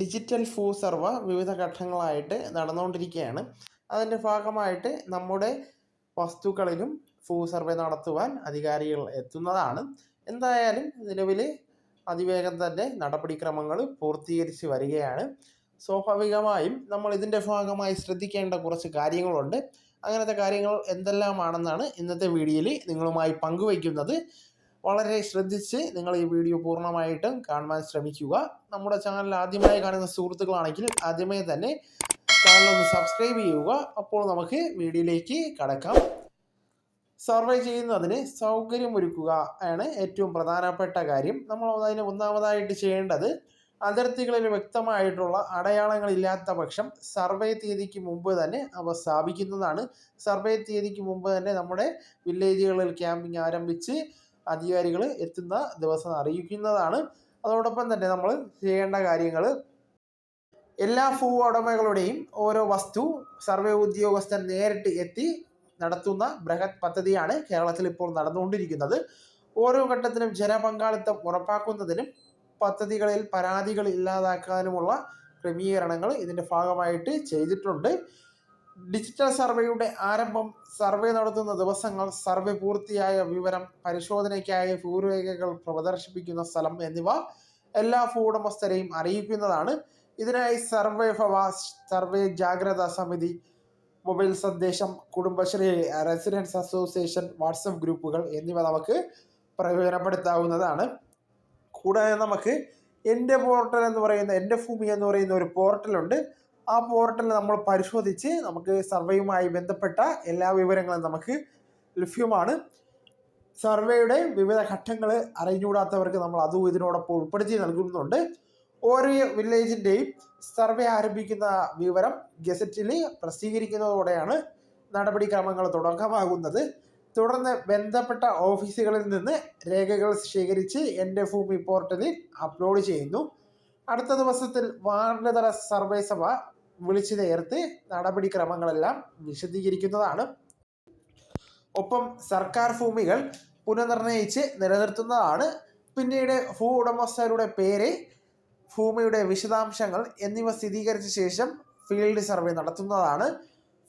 Digital ഫൂ സർവ വിവിധ ഘട്ടങ്ങളായിട്ട് നടന്നുകൊണ്ടിരിക്കുകയാണ്. അതിന്റെ ഭാഗമായിട്ട് നമ്മുടെ വസ്തുക്കളിലും ഫൂ സർവേ നടത്തുവാൻ അധികാരികൾ എത്തുന്നതാണ്. എന്തായാലും നിലവിൽ അതിവേഗം തന്നെ നടപടിക്രമങ്ങൾ പൂർത്തീകരിച്ച് വരികയാണ്. സ്വാഭാവികമായും നമ്മൾ ഇതിന്റെ ഭാഗമായി ശ്രദ്ധിക്കേണ്ട കുറച്ച് കാര്യങ്ങളുണ്ട്. അങ്ങനത്തെ കാര്യങ്ങൾ എന്തെല്ലാമാണെന്നാണ് ഇന്നത്തെ വീഡിയോയിൽ നിങ്ങളുമായി പങ്കുവയ്ക്കുന്നത്. വളരെ ശ്രദ്ധിച്ച് നിങ്ങൾ ഈ വീഡിയോ പൂർണമായിട്ടും കാണുവാൻ ശ്രമിക്കുക. നമ്മുടെ ചാനൽ ആദ്യമായി കാണുന്ന സുഹൃത്തുക്കളാണെങ്കിൽ ആദ്യമേ തന്നെ ചാനൽ ഒന്ന് സബ്സ്ക്രൈബ് ചെയ്യുക. അപ്പോൾ നമുക്ക് വീഡിയോയിലേക്ക് കടക്കാം. സർവേ ചെയ്യുന്നതിന് സൗകര്യമൊരുക്കുക ആണ് ഏറ്റവും പ്രധാനപ്പെട്ട കാര്യം. നമ്മൾ അതിന് ഒന്നാമതായിട്ട് ചെയ്യേണ്ടത് അതിർത്തികളിൽ വ്യക്തമായിട്ടുള്ള അടയാളങ്ങളില്ലാത്ത പക്ഷം സർവേ തീയതിക്ക് മുമ്പ് തന്നെ അവ സ്ഥാപിക്കുന്നതാണ്. സർവേ തീയതിക്ക് മുമ്പ് തന്നെ നമ്മുടെ വില്ലേജുകളിൽ ക്യാമ്പിംഗ് ആരംഭിച്ച് അധികാരികൾ എത്തുന്ന ദിവസം അറിയിക്കുന്നതാണ്. അതോടൊപ്പം തന്നെ നമ്മൾ ചെയ്യേണ്ട കാര്യങ്ങൾ എല്ലാ ഭൂ ഉടമകളുടെയും ഓരോ വസ്തു സർവേ ഉദ്യോഗസ്ഥൻ നേരിട്ട് എത്തി നടത്തുന്ന ബൃഹത് പദ്ധതിയാണ് കേരളത്തിൽ ഇപ്പോൾ നടന്നുകൊണ്ടിരിക്കുന്നത്. ഓരോ ഘട്ടത്തിലും ജനപങ്കാളിത്തം ഉറപ്പാക്കുന്നതിനും പദ്ധതികളിൽ പരാതികൾ ഇല്ലാതാക്കാനുമുള്ള ക്രമീകരണങ്ങൾ ഇതിന്റെ ഭാഗമായിട്ട് ചെയ്തിട്ടുണ്ട്. ഡിജിറ്റൽ സർവേയുടെ ആരംഭം സർവേ നടത്തുന്ന ദിവസങ്ങൾ സർവേ പൂർത്തിയായ വിവരം പരിശോധനയ്ക്കായി ഭൂരേഖകൾ പ്രദർശിപ്പിക്കുന്ന സ്ഥലം എന്നിവ എല്ലാ ഭൂവുടമസ്ഥരെയും അറിയിക്കുന്നതാണ്. ഇതിനായി സർവേ ഭവ സർവേ ജാഗ്രതാ സമിതി മൊബൈൽ സന്ദേശം കുടുംബശ്രീ റെസിഡൻസ് അസോസിയേഷൻ വാട്സപ്പ് ഗ്രൂപ്പുകൾ എന്നിവ നമുക്ക് പ്രയോജനപ്പെടുത്താവുന്നതാണ്. കൂടാതെ നമുക്ക് എന്റെ പോർട്ടൽ എന്ന് പറയുന്ന എന്റെ ഭൂമി എന്ന് പറയുന്ന ഒരു പോർട്ടലുണ്ട് ആ പോർട്ടൽ നമ്മൾ പരിശോധിച്ച് നമുക്ക് സർവേയുമായി ബന്ധപ്പെട്ട എല്ലാ വിവരങ്ങളും നമുക്ക് ലഭ്യമാണ്. സർവേയുടെ വിവിധ ഘട്ടങ്ങൾ അറിഞ്ഞുകൂടാത്തവർക്ക് നമ്മൾ അതും ഇതിനോടൊപ്പം ഉൾപ്പെടുത്തി നൽകുന്നുണ്ട്. ഓരോ വില്ലേജിന്റെയും സർവേ ആരംഭിക്കുന്ന വിവരം ഗസറ്റിൽ പ്രസിദ്ധീകരിക്കുന്നതോടെയാണ് നടപടിക്രമങ്ങൾ തുടക്കമാകുന്നത്. തുടർന്ന് ബന്ധപ്പെട്ട ഓഫീസുകളിൽ നിന്ന് രേഖകൾ ശേഖരിച്ച് എന്റെ ഭൂമി പോർട്ടലിൽ അപ്ലോഡ് ചെയ്യുന്നു. അടുത്ത ദിവസത്തിൽ വാർഡ് തല സർവേ സഭ വിളിച്ചു ചേർത്ത് നടപടിക്രമങ്ങളെല്ലാം വിശദീകരിക്കുന്നതാണ്. ഒപ്പം സർക്കാർ ഭൂമികൾ പുനർനിർണയിച്ച് നിലനിർത്തുന്നതാണ്. പിന്നീട് ഭൂ ഉടമസ്ഥരുടെ പേര് ഭൂമിയുടെ വിശദാംശങ്ങൾ എന്നിവ സ്ഥിരീകരിച്ച ശേഷം ഫീൽഡ് സർവേ നടത്തുന്നതാണ്.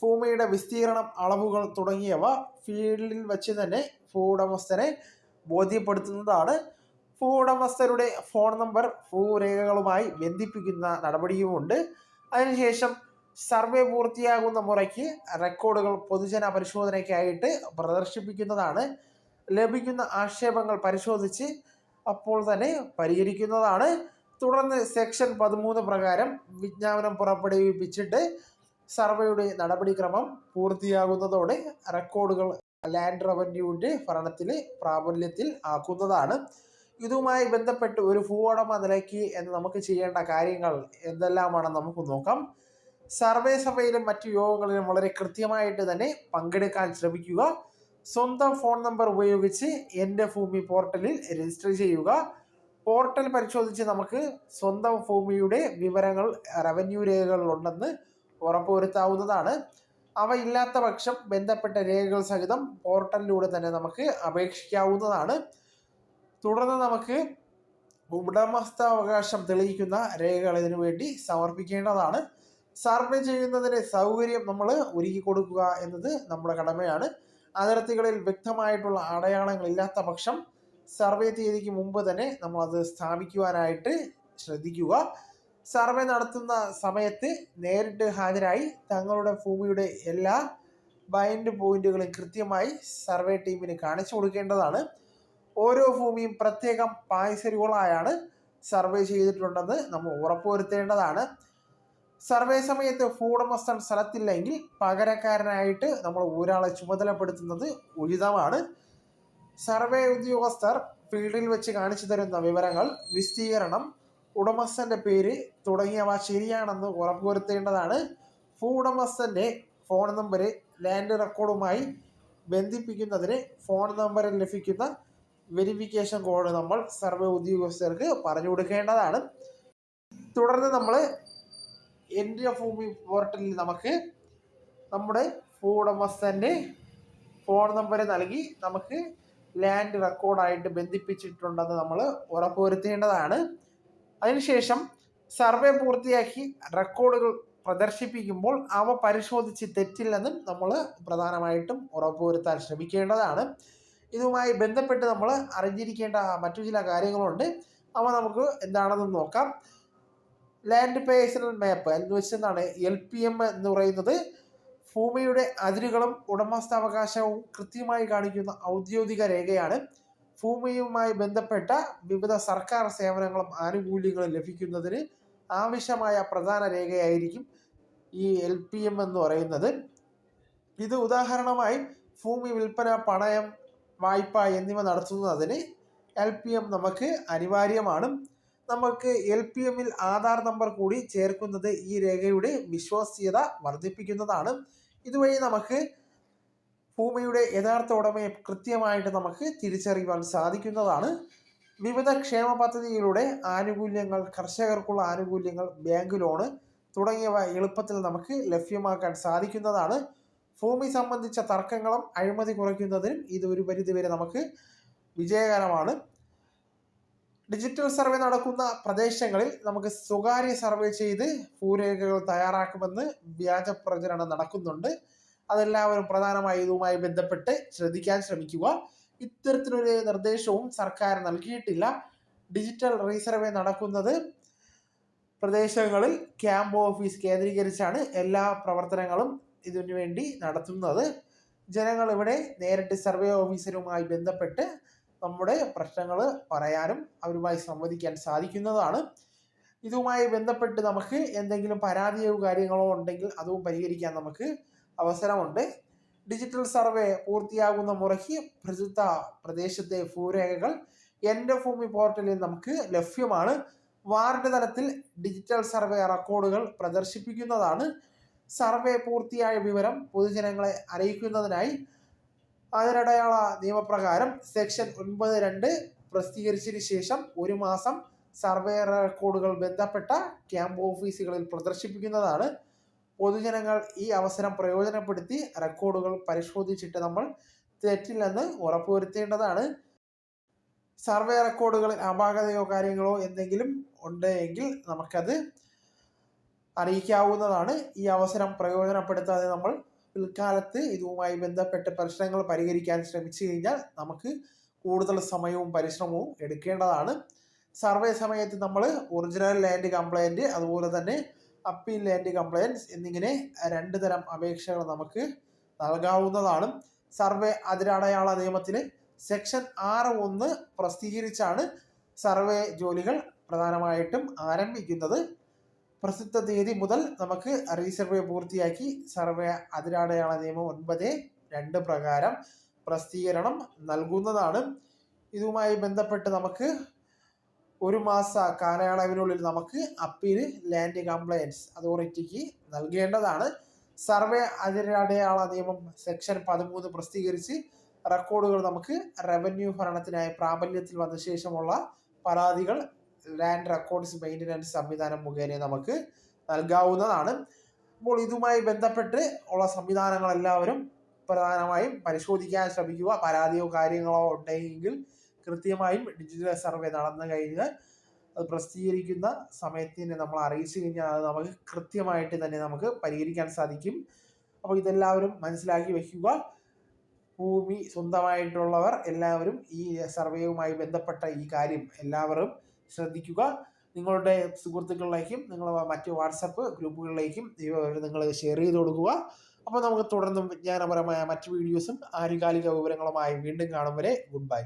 ഭൂമിയുടെ വിസ്തീർണം അളവുകൾ തുടങ്ങിയവ ഫീൽഡിൽ വെച്ച് തന്നെ ഭൂ ഉടമസ്ഥനെ ബോധ്യപ്പെടുത്തുന്നതാണ്. ഭൂ ഉടമസ്ഥരുടെ ഫോൺ നമ്പർ ഭൂരേഖകളുമായി ബന്ധിപ്പിക്കുന്ന നടപടിയുമുണ്ട്. അതിനുശേഷം സർവേ പൂർത്തിയാകുന്ന മുറയ്ക്ക് റെക്കോർഡുകൾ പൊതുജന പരിശോധനയ്ക്കായിട്ട് പ്രദർശിപ്പിക്കുന്നതാണ്. ലഭിക്കുന്ന ആക്ഷേപങ്ങൾ പരിശോധിച്ച് അപ്പോൾ തന്നെ പരിഹരിക്കുന്നതാണ്. തുടർന്ന് സെക്ഷൻ പതിമൂന്ന് പ്രകാരം വിജ്ഞാപനം പുറപ്പെടുവിപ്പിച്ചിട്ട് സർവേയുടെ നടപടിക്രമം പൂർത്തിയാകുന്നതോടെ റെക്കോർഡുകൾ ലാൻഡ് റവന്യൂവിന്റെ ഭരണത്തിൽ പ്രാബല്യത്തിൽ ആക്കുന്നതാണ്. ഇതുമായി ബന്ധപ്പെട്ട് ഒരു ഭൂവുടമ നിലയ്ക്ക് എന്ന് നമുക്ക് ചെയ്യേണ്ട കാര്യങ്ങൾ എന്തെല്ലാമാണെന്ന് നമുക്ക് നോക്കാം. സർവേ സഭയിലും മറ്റു യോഗങ്ങളിലും വളരെ കൃത്യമായിട്ട് തന്നെ പങ്കെടുക്കാൻ ശ്രമിക്കുക. സ്വന്തം ഫോൺ നമ്പർ ഉപയോഗിച്ച് എന്റെ ഭൂമി പോർട്ടലിൽ രജിസ്റ്റർ ചെയ്യുക. പോർട്ടൽ പരിശോധിച്ച് നമുക്ക് സ്വന്തം ഭൂമിയുടെ വിവരങ്ങൾ റവന്യൂ രേഖകളിലുണ്ടെന്ന് ഉറപ്പുവരുത്താവുന്നതാണ്. അവ ഇല്ലാത്ത പക്ഷം ബന്ധപ്പെട്ട രേഖകൾ സഹിതം പോർട്ടലിലൂടെ തന്നെ നമുക്ക് അപേക്ഷിക്കാവുന്നതാണ്. തുടർന്ന് നമുക്ക് ഉടമസ്ഥാവകാശം തെളിയിക്കുന്ന രേഖകൾ ഇതിനു വേണ്ടി സമർപ്പിക്കേണ്ടതാണ്. സർവേ ചെയ്യുന്നതിന് സൗകര്യം നമ്മൾ ഒരുക്കി കൊടുക്കുക എന്നത് നമ്മുടെ കടമയാണ്. അതിർത്തികളിൽ വ്യക്തമായിട്ടുള്ള അടയാളങ്ങൾ ഇല്ലാത്ത പക്ഷം സർവേ തീയതിക്ക് മുമ്പ് തന്നെ നമ്മൾ അത് സ്ഥാപിക്കുവാനായിട്ട് ശ്രദ്ധിക്കുക. സർവേ നടത്തുന്ന സമയത്ത് നേരിട്ട് ഹാജരായി തങ്ങളുടെ ഭൂമിയുടെ എല്ലാ ബൈൻഡ് പോയിന്റുകളും കൃത്യമായി സർവേ ടീമിന് കാണിച്ചു കൊടുക്കേണ്ടതാണ്. ഓരോ ഭൂമിയും പ്രത്യേകം പായ്സരികളായാണ് സർവേ ചെയ്തിട്ടുണ്ടെന്ന് നമ്മൾ ഉറപ്പുവരുത്തേണ്ടതാണ്. സർവേ സമയത്ത് ഭൂടമസ്ഥൻ സ്ഥലത്തില്ലെങ്കിൽ പകരക്കാരനായിട്ട് നമ്മൾ ഒരാളെ ചുമതലപ്പെടുത്തുന്നത് ഉചിതമാണ്. സർവേ ഉദ്യോഗസ്ഥർ ഫീൽഡിൽ വെച്ച് കാണിച്ചു തരുന്ന വിവരങ്ങൾ വിസ്തീകരണം ഉടമസ്ഥന്റെ പേര് തുടങ്ങിയവ ശരിയാണെന്ന് ഉറപ്പുവരുത്തേണ്ടതാണ്. ഭൂ ഉടമസ്ഥന്റെ ഫോൺ നമ്പർ ലാൻഡ് റെക്കോർഡുമായി ബന്ധിപ്പിക്കുന്നതിന് ഫോൺ നമ്പറിൽ ലഭിക്കുന്ന വെരിഫിക്കേഷൻ കോഡ് നമ്മൾ സർവേ ഉദ്യോഗസ്ഥർക്ക് പറഞ്ഞു കൊടുക്കേണ്ടതാണ്. തുടർന്ന് നമ്മൾ എന്റെ ഭൂമി പോർട്ടലിൽ നമുക്ക് നമ്മുടെ ഭൂടമസ്ഥന്റെ ഫോൺ നമ്പർ നൽകി നമുക്ക് ലാൻഡ് റെക്കോർഡായിട്ട് ബന്ധിപ്പിച്ചിട്ടുണ്ടെന്ന് നമ്മൾ ഉറപ്പുവരുത്തേണ്ടതാണ്. അതിനുശേഷം സർവേ പൂർത്തിയാക്കി റെക്കോർഡുകൾ പ്രദർശിപ്പിക്കുമ്പോൾ അവ പരിശോധിച്ച് തെറ്റില്ലെന്നും നമ്മൾ പ്രധാനമായിട്ടും ഉറപ്പുവരുത്താൻ ശ്രമിക്കേണ്ടതാണ്. ഇതുമായി ബന്ധപ്പെട്ട് നമ്മൾ അറിഞ്ഞിരിക്കേണ്ട മറ്റു ചില കാര്യങ്ങളുണ്ട്. അവ നമുക്ക് എന്താണെന്ന് നോക്കാം. ലാൻഡ് പേഴ്സണൽ മാപ്പ് എന്ന് വെച്ചെന്നാണ് എൽ പി എം എന്ന് പറയുന്നത്. ഭൂമിയുടെ അതിരുകളും ഉടമസ്ഥാവകാശവും കൃത്യമായി കാണിക്കുന്ന ഔദ്യോഗിക രേഖയാണ്. ഭൂമിയുമായി ബന്ധപ്പെട്ട വിവിധ സർക്കാർ സേവനങ്ങളും ആനുകൂല്യങ്ങളും ലഭിക്കുന്നതിന് ആവശ്യമായ പ്രധാന രേഖയായിരിക്കും ഈ എൽ പി എം എന്ന് പറയുന്നത്. ഇത് ഉദാഹരണമായി ഭൂമി വിൽപ്പന പണയം വായ്പ എന്നിവ നടത്തുന്നതിന് എൽ പി എം നമുക്ക് അനിവാര്യമാണ്. നമുക്ക് എൽ പി എമ്മിൽ ആധാർ നമ്പർ കൂടി ചേർക്കുന്നത് ഈ രേഖയുടെ വിശ്വാസ്യത വർദ്ധിപ്പിക്കുന്നതാണ്. ഇതുവഴി നമുക്ക് ഭൂമിയുടെ യഥാർത്ഥ ഉടമയെ കൃത്യമായിട്ട് നമുക്ക് തിരിച്ചറിയുവാൻ സാധിക്കുന്നതാണ്. വിവിധ ക്ഷേമ പദ്ധതിയിലൂടെ ആനുകൂല്യങ്ങൾ കർഷകർക്കുള്ള ആനുകൂല്യങ്ങൾ ബാങ്ക് ലോണ് തുടങ്ങിയവ എളുപ്പത്തിൽ നമുക്ക് ലഭ്യമാക്കാൻ സാധിക്കുന്നതാണ്. ഭൂമി സംബന്ധിച്ച തർക്കങ്ങളും അഴിമതി കുറയ്ക്കുന്നതിനും ഇത് ഒരു പരിധിവരെ നമുക്ക് വിജയകരമാണ്. ഡിജിറ്റൽ സർവേ നടക്കുന്ന പ്രദേശങ്ങളിൽ നമുക്ക് സ്വകാര്യ സർവേ ചെയ്ത് ഭൂരേഖകൾ തയ്യാറാക്കുമെന്ന് വ്യാജ പ്രചരണം നടക്കുന്നുണ്ട്. അതെല്ലാവരും പ്രധാനമായി ഇതുമായി ബന്ധപ്പെട്ട് ശ്രദ്ധിക്കാൻ ശ്രമിക്കുക. ഇത്തരത്തിലൊരു നിർദ്ദേശവും സർക്കാർ നൽകിയിട്ടില്ല. ഡിജിറ്റൽ റീസർവേ നടക്കുന്നത് പ്രദേശങ്ങളിൽ ക്യാമ്പ് ഓഫീസ് കേന്ദ്രീകരിച്ചാണ് എല്ലാ പ്രവർത്തനങ്ങളും ഇതിനു വേണ്ടി നടത്തുന്നത്. ജനങ്ങൾ ഇവിടെ നേരിട്ട് സർവേ ഓഫീസറുമായി ബന്ധപ്പെട്ട് നമ്മുടെ പ്രശ്നങ്ങൾ പറയാനും അവരുമായി സംവദിക്കാൻ സാധിക്കുന്നതാണ്. ഇതുമായി ബന്ധപ്പെട്ട് നമുക്ക് എന്തെങ്കിലും പരാതിയോ കാര്യങ്ങളോ ഉണ്ടെങ്കിൽ അതും പരിഹരിക്കാൻ നമുക്ക് അവസരമുണ്ട്. ഡിജിറ്റൽ സർവേ പൂർത്തിയാകുന്ന മുറയ്ക്ക് പ്രസിദ്ധ പ്രദേശത്തെ ഭൂരേഖകൾ എന്റെ ഭൂമി പോർട്ടലിൽ നമുക്ക് ലഭ്യമാണ്. വാർഡ് തലത്തിൽ ഡിജിറ്റൽ സർവേ റെക്കോർഡുകൾ പ്രദർശിപ്പിക്കുന്നതാണ്. സർവേ പൂർത്തിയായ വിവരം പൊതുജനങ്ങളെ അറിയിക്കുന്നതിനായി അതിനടയാള നിയമപ്രകാരം സെക്ഷൻ ഒൻപത് രണ്ട് പ്രസിദ്ധീകരിച്ചതിന് ശേഷം ഒരു മാസം സർവേ റെക്കോർഡുകൾ ബന്ധപ്പെട്ട ക്യാമ്പ് ഓഫീസുകളിൽ പ്രദർശിപ്പിക്കുന്നതാണ്. പൊതുജനങ്ങൾ ഈ അവസരം പ്രയോജനപ്പെടുത്തി റെക്കോർഡുകൾ പരിശോധിച്ചിട്ട് നമ്മൾ തെറ്റില്ലെന്ന് ഉറപ്പുവരുത്തേണ്ടതാണ്. സർവേ റെക്കോർഡുകളിൽ അപാകതയോ കാര്യങ്ങളോ എന്തെങ്കിലും ഉണ്ട് എങ്കിൽ നമുക്കത് അറിയിക്കാവുന്നതാണ് ഈ അവസരം പ്രയോജനപ്പെടുത്താതെ നമ്മൾ പിൽക്കാലത്ത് ഇതുമായി ബന്ധപ്പെട്ട് പ്രശ്നങ്ങൾ പരിഹരിക്കാൻ ശ്രമിച്ചു കഴിഞ്ഞാൽ നമുക്ക് കൂടുതൽ സമയവും പരിശ്രമവും എടുക്കേണ്ടതാണ്. സർവേ സമയത്ത് നമ്മൾ ഒറിജിനൽ ലാൻഡ് കംപ്ലയിന്റ് അതുപോലെ തന്നെ അപ്പീൽ ലാൻഡ് കംപ്ലയൻസ് എന്നിങ്ങനെ രണ്ട് തരം അപേക്ഷകൾ നമുക്ക് നൽകാവുന്നതാണ്. സർവേ അതിരടയാള നിയമത്തിൽ സെക്ഷൻ ആറ് ഒന്ന് പ്രസിദ്ധീകരിച്ചാണ് സർവേ ജോലികൾ പ്രധാനമായിട്ടും ആരംഭിക്കുന്നത്. പ്രസിദ്ധ തീയതി മുതൽ നമുക്ക് റീസർവേ പൂർത്തിയാക്കി സർവേ അതിരാടയാള നിയമം ഒൻപത് രണ്ട് പ്രകാരം പ്രസിദ്ധീകരണം നൽകുന്നതാണ്. ഇതുമായി ബന്ധപ്പെട്ട് നമുക്ക് ഒരു മാസ കാലയളവിനുള്ളിൽ നമുക്ക് അപ്പീൽ ലാൻഡ് കംപ്ലയൻസ് അതോറിറ്റിക്ക് നൽകേണ്ടതാണ്. സർവേ അതിരടയാള നിയമം സെക്ഷൻ പതിമൂന്ന് പ്രസിദ്ധീകരിച്ച് റെക്കോർഡുകൾ നമുക്ക് റവന്യൂ ഭരണത്തിനായി പ്രാബല്യത്തിൽ വന്ന ശേഷമുള്ള പരാതികൾ ലാൻഡ് റെക്കോർഡ്സ് മെയിന്റനൻസ് സംവിധാനം മുഖേന നമുക്ക് നൽകാവുന്നതാണ്. അപ്പോൾ ഇതുമായി ബന്ധപ്പെട്ട് ഉള്ള സംവിധാനങ്ങളെല്ലാവരും പ്രധാനമായും പരിശോധിക്കാൻ ശ്രമിക്കുക. പരാതിയോ കാര്യങ്ങളോ ഉണ്ടെങ്കിൽ കൃത്യമായും ഡിജിറ്റൽ സർവേ നടന്നു കഴിഞ്ഞാൽ അത് പ്രസിദ്ധീകരിക്കുന്ന സമയത്തിന് നമ്മൾ അറിയിച്ചു കഴിഞ്ഞാൽ അത് നമുക്ക് കൃത്യമായിട്ട് തന്നെ നമുക്ക് പരിഹരിക്കാൻ സാധിക്കും. അപ്പോൾ ഇതെല്ലാവരും മനസ്സിലാക്കി വയ്ക്കുക ഭൂമി സ്വന്തമായിട്ടുള്ളവർ എല്ലാവരും ഈ സർവേയുമായി ബന്ധപ്പെട്ട ഈ കാര്യം എല്ലാവരും ശ്രദ്ധിക്കുക. നിങ്ങളുടെ സുഹൃത്തുക്കളിലേക്കും നിങ്ങൾ മറ്റ് വാട്സപ്പ് ഗ്രൂപ്പുകളിലേക്കും നിങ്ങൾ ഷെയർ ചെയ്ത് കൊടുക്കുക. അപ്പോൾ നമുക്ക് തുടർന്നും വിജ്ഞാനപരമായ മറ്റ് വീഡിയോസും ആനുകാലിക വിവരങ്ങളുമായി വീണ്ടും കാണും വരെ. Good bye